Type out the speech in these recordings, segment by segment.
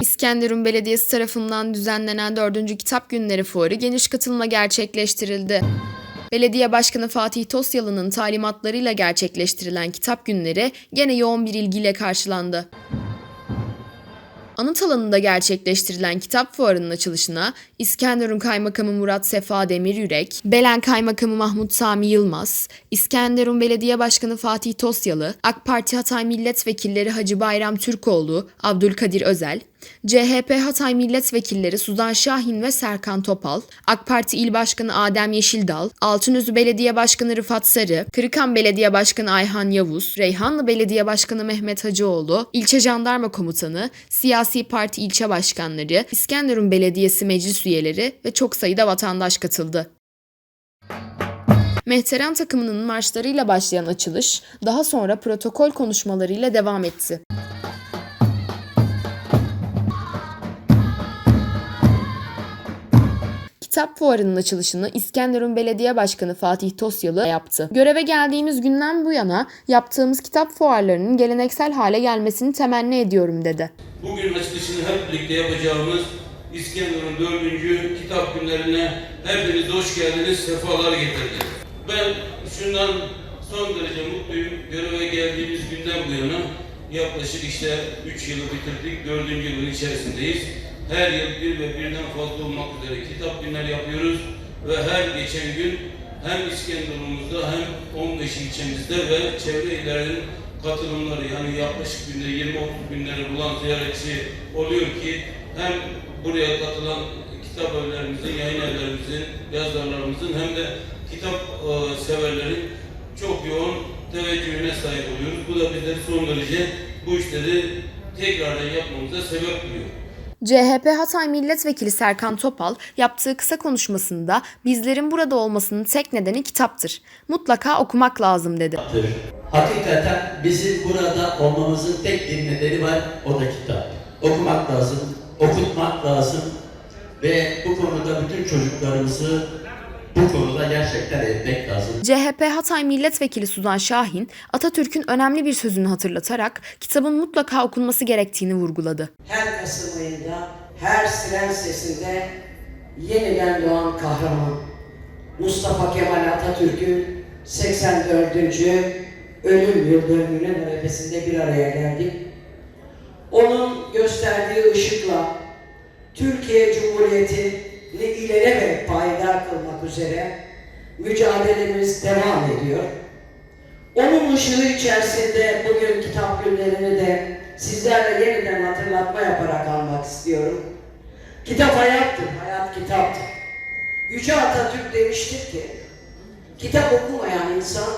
İskenderun Belediyesi tarafından düzenlenen 4. Kitap Günleri Fuarı geniş katılımla gerçekleştirildi. Belediye Başkanı Fatih Tosyalı'nın talimatlarıyla gerçekleştirilen kitap günleri gene yoğun bir ilgiyle karşılandı. Anıt alanında gerçekleştirilen kitap fuarının açılışına İskenderun Kaymakamı Murat Sefa Demiryürek, Belen Kaymakamı Mahmut Sami Yılmaz, İskenderun Belediye Başkanı Fatih Tosyalı, AK Parti Hatay Milletvekilleri Hacı Bayram Türkoğlu, Abdülkadir Özel, CHP Hatay Milletvekilleri Suzan Şahin ve Serkan Topal, AK Parti İl Başkanı Adem Yeşildal, Altınözü Belediye Başkanı Rıfat Sarı, Kırıkan Belediye Başkanı Ayhan Yavuz, Reyhanlı Belediye Başkanı Mehmet Hacıoğlu, İlçe Jandarma Komutanı, siyasi parti ilçe başkanları, İskenderun Belediyesi meclis üyeleri ve çok sayıda vatandaş katıldı. Mehteren takımının marşlarıyla başlayan açılış, daha sonra protokol konuşmalarıyla devam etti. Kitap fuarının açılışını İskenderun Belediye Başkanı Fatih Tosyalı yaptı. Göreve geldiğimiz günden bu yana yaptığımız kitap fuarlarının geleneksel hale gelmesini temenni ediyorum dedi. Bugün açılışını hep birlikte yapacağımız İskenderun 4. kitap günlerine hepiniz hoş geldiniz, sefalar getirdiniz. Ben şundan son derece mutluyum. Göreve geldiğimiz günden bu yana yaklaşık işte 3 yılı bitirdik, 4. yılın içerisindeyiz. Her yıl bir ve birden fazla olmak üzere kitap günleri yapıyoruz ve her geçen gün hem İskenderun'umuzda hem 15 ilçemizde ve çevre illerin katılımları yani yaklaşık günde 20-30 binleri bulan ziyaretçi oluyor ki hem buraya katılan kitap evlerimizin, yayın evlerimizin, yazarlarımızın hem de kitap e, severlerin çok yoğun teveccühüne sahip oluyoruz. Bu da bizleri son derece bu işleri tekrardan yapmamıza sebep oluyor. CHP Hatay Milletvekili Serkan Topal yaptığı kısa konuşmasında bizlerin burada olmasının tek nedeni kitaptır. Mutlaka okumak lazım dedi. Hakikaten bizim burada olmamızın tek bir nedeni var, o da kitap. Okumak lazım, okutmak lazım ve bu konuda bütün çocuklarımızı bu konuda gerçekten eğitmek lazım. CHP Hatay Milletvekili Suzan Şahin, Atatürk'ün önemli bir sözünü hatırlatarak kitabın mutlaka okunması gerektiğini vurguladı. her Kasım ayında, her siren sesinde yeniden doğan kahraman Mustafa Kemal Atatürk'ün 84. ölüm yıl dönümünün bir araya geldik. Onun gösterdiği ışıkla Türkiye Cumhuriyeti'ni ilelebet payidar kılmak üzere mücadelemiz devam ediyor. Onun ışığı içerisinde bugün kitap günlerini de sizlerle yeniden hatırlatma yaparak almak istiyorum. Kitap hayattır, hayat kitaptır. Yüce Atatürk demiştir ki, kitap okumayan insan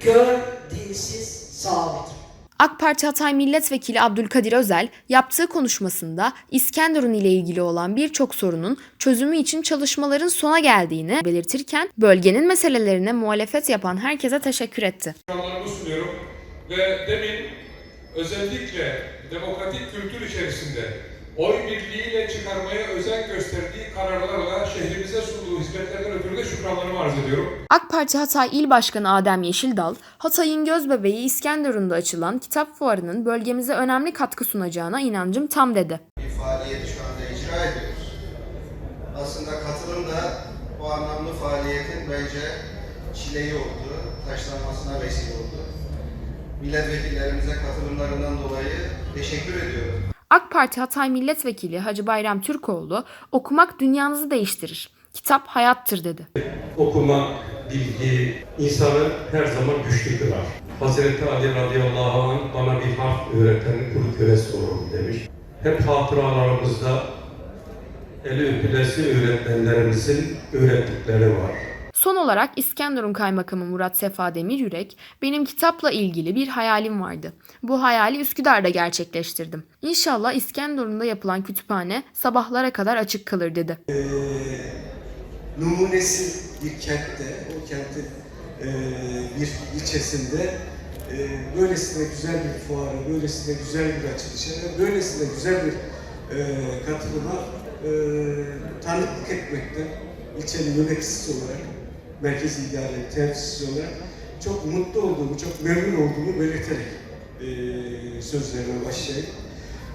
kör, dilsiz, sağlıdır. AK Parti Hatay Milletvekili Abdülkadir Özel yaptığı konuşmasında İskenderun ile ilgili olan birçok sorunun çözümü için çalışmaların sona geldiğini belirtirken bölgenin meselelerine muhalefet yapan herkese teşekkür etti. Ve demin özellikle demokratik kültür içerisinde oy birliğiyle çıkarmaya özen gösterdiği kararlarla şehrimize sunduğu hizmetlerden ötürü de şükranlarımı arz ediyorum. AK Parti Hatay İl Başkanı Adem Yeşildal, Hatay'ın gözbebeği İskenderun'da açılan kitap fuarının bölgemize önemli katkı sunacağına inancım tam dedi. bir faaliyeti şu anda icra ediyoruz. Aslında katılım da bu anlamlı faaliyetin bence çileği oldu, taşlanmasına vesile oldu. Milletvekillerimize katılımlarından dolayı teşekkür ediyorum. AK Parti Hatay Milletvekili Hacı Bayram Türkoğlu, okumak dünyanızı değiştirir. Kitap hayattır dedi. okuma, bilgi insanı her zaman güçlü kılar. Hazreti Ali radıyallahu anh bana bir harf öğreten kuru küresi olur demiş. Hep hatıralarımızda eli öpülesi öğretmenlerimizin öğrettikleri var. Son olarak İskenderun Kaymakamı Murat Sefa Demiryürek, benim kitapla ilgili bir hayalim vardı. Bu hayali Üsküdar'da gerçekleştirdim. İnşallah İskenderun'da yapılan kütüphane sabahlara kadar açık kalır dedi. numunesi bir kentte, o kentin e, bir ilçesinde e, böylesine güzel bir fuara, böylesine güzel bir açılışa böylesine güzel bir e, katılıma e, tanıklık etmekten ilçenin yöneticisi olarak, merkezi idare temsilcisi olarak çok mutlu olduğumu, çok memnun olduğumu belirterek e, sözlerime başlayayım.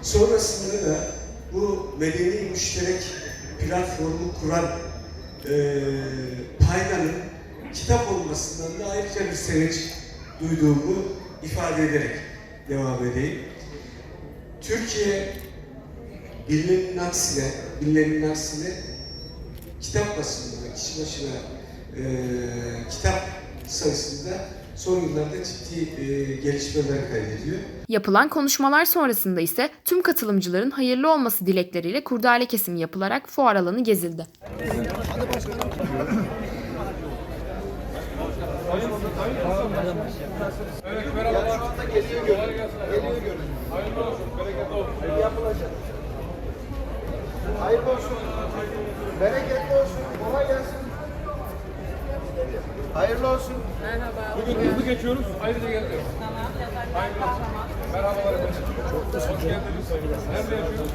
Sonrasında da bu medeni müşterek platformu kuran e, paydanın kitap olmasından da ayrıca bir sevinç duyduğumu ifade ederek devam edeyim. Türkiye bilinenin aksine, bilinenin aksine kitap basımında, kişi başına e, kitap sayısında son yıllarda ciddi e, gelişmeler kaydediyor. Yapılan konuşmalar sonrasında ise tüm katılımcıların hayırlı olması dilekleriyle kurdale kesimi yapılarak fuar alanı gezildi. Hayırlı olsun. Bereketli olsun. Kolay gelsin. Hayırlı olsun. Bugün hızlı geçiyoruz, ayrıca geldi. Hayırlı olsun. Merhabalar efendim. Çok teşekkür ederim. Nerede yaşıyorsunuz?